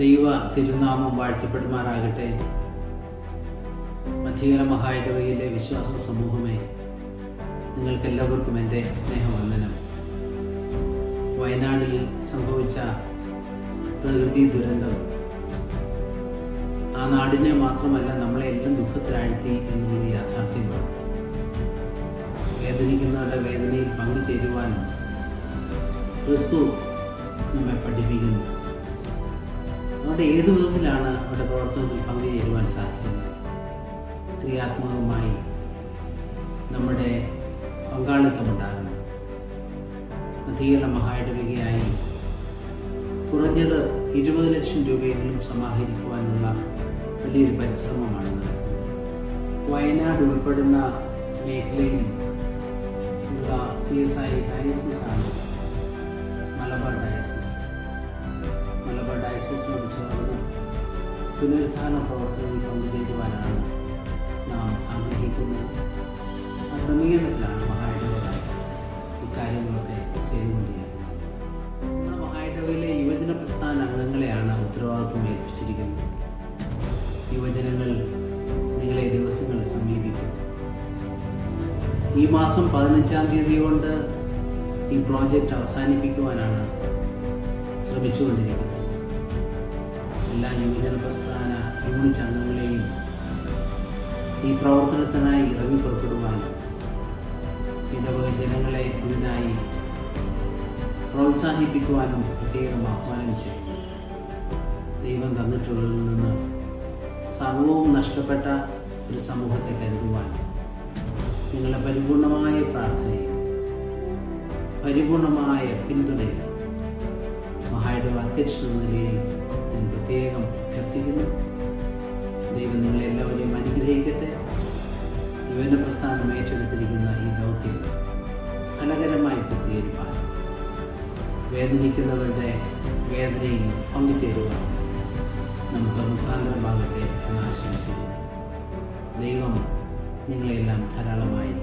ദൈവ തിരുനാമം വാഴ്ത്തപ്പെടുമാറാകട്ടെ. മധ്യകര മഹായിടവയിലെ വിശ്വാസ സമൂഹമേ നിങ്ങൾക്കെല്ലാവർക്കും എന്റെ സ്നേഹവന്ദനം. വയനാടിൽ സംഭവിച്ച പ്രകൃതി ദുരന്തം ആ നാടിനെ മാത്രമല്ല നമ്മളെ എല്ലാം ദുഃഖത്തിലാഴ്ത്തി എന്നുള്ളത് യാഥാർത്ഥ്യമാണ്. വേദനിക്കുന്നവരുടെ വേദനയിൽ പങ്കുചേരുവാൻ ക്രിസ്തു നമ്മെ പഠിപ്പിക്കുന്നു. അവിടെ ഏത് വിധത്തിലാണ് അവരുടെ പ്രവർത്തനത്തിൽ പങ്കുചേരുവാൻ സാധിക്കുന്നത്? ക്രിയാത്മകമായി നമ്മുടെ പങ്കാളിത്തമുണ്ടാകണം അധീകരണ മഹായിടവകയായി കുറഞ്ഞത് ഇരുപത് ലക്ഷം രൂപയെങ്കിലും സമാഹരിക്കുവാനുള്ള വലിയൊരു പരിശ്രമമാണ് വയനാട് ഉൾപ്പെടുന്ന മേഖലയിൽ ഉള്ള സി എസ് ഐ ഡയസിസ് ആണ് മലബാർ ഡയസിസ് മലബാർ ഡയസിസിനോട് ചേർന്ന് പുനരുദ്ധാന പ്രവർത്തനങ്ങളിൽ പങ്കുചേരുവാനാണ് നാം ആഗ്രഹിക്കുന്നത് ആ ക്രമീകരണത്തിലാണ് മഹായിടവ ഇക്കാര്യങ്ങളൊക്കെ ചെയ്തുകൊണ്ടിരിക്കുന്നത്. നമ്മുടെ മഹായിടവയിലെ യുവജന പ്രസ്ഥാന അംഗങ്ങളെയാണ് ഉത്തരവാദിത്വം ഏൽപ്പിച്ചിരിക്കുന്നത്. യുവജനങ്ങൾ നിങ്ങളെ ദിവസങ്ങൾ സമീപിക്കും. ഈ മാസം പതിനഞ്ചാം തീയതി കൊണ്ട് ഈ പ്രോജക്റ്റ് അവസാനിപ്പിക്കുവാനാണ് ശ്രമിച്ചുകൊണ്ടിരിക്കുന്നത്. എല്ലാ യുവജന പ്രസ്ഥാന യൂണിറ്റ് അംഗങ്ങളെയും ഈ പ്രവർത്തനത്തിനായി ഇറങ്ങി പുറപ്പെടുവാനും ഇടവക ജനങ്ങളെ ഇതിനായി പ്രോത്സാഹിപ്പിക്കുവാനും പ്രത്യേകം ആഹ്വാനം ചെയ്യുന്നു. ദൈവം തന്നിട്ടുള്ളതിൽ നിന്ന് സർവവും നഷ്ടപ്പെട്ട ഒരു സമൂഹത്തെ കരുതുവാൻ നിങ്ങളുടെ പരിപൂർണമായ പ്രാർത്ഥനയും പരിപൂർണമായ പിന്തുണയും മഹായുടെ അധ്യക്ഷനെ പ്രത്യേകം അഭ്യർത്ഥിക്കുന്നു. ദൈവം നിങ്ങളെല്ലാവരെയും അനുഗ്രഹിക്കട്ടെ. യുവന പ്രസ്ഥാനം ഏറ്റെടുത്തിരിക്കുന്ന ഈ ദൗത്യം ഫലകരമായി പൂർത്തീകരിപ്പാൻ. വേദനിക്കുന്നവരുടെ വേദനയിൽ പങ്കുചേരുവാൻ നമുക്ക് മുഖാന്തരമാകട്ടെ എന്ന് ആശംസിക്കുന്നു. ദൈവം നിങ്ങളെല്ലാം ധാരാളമായി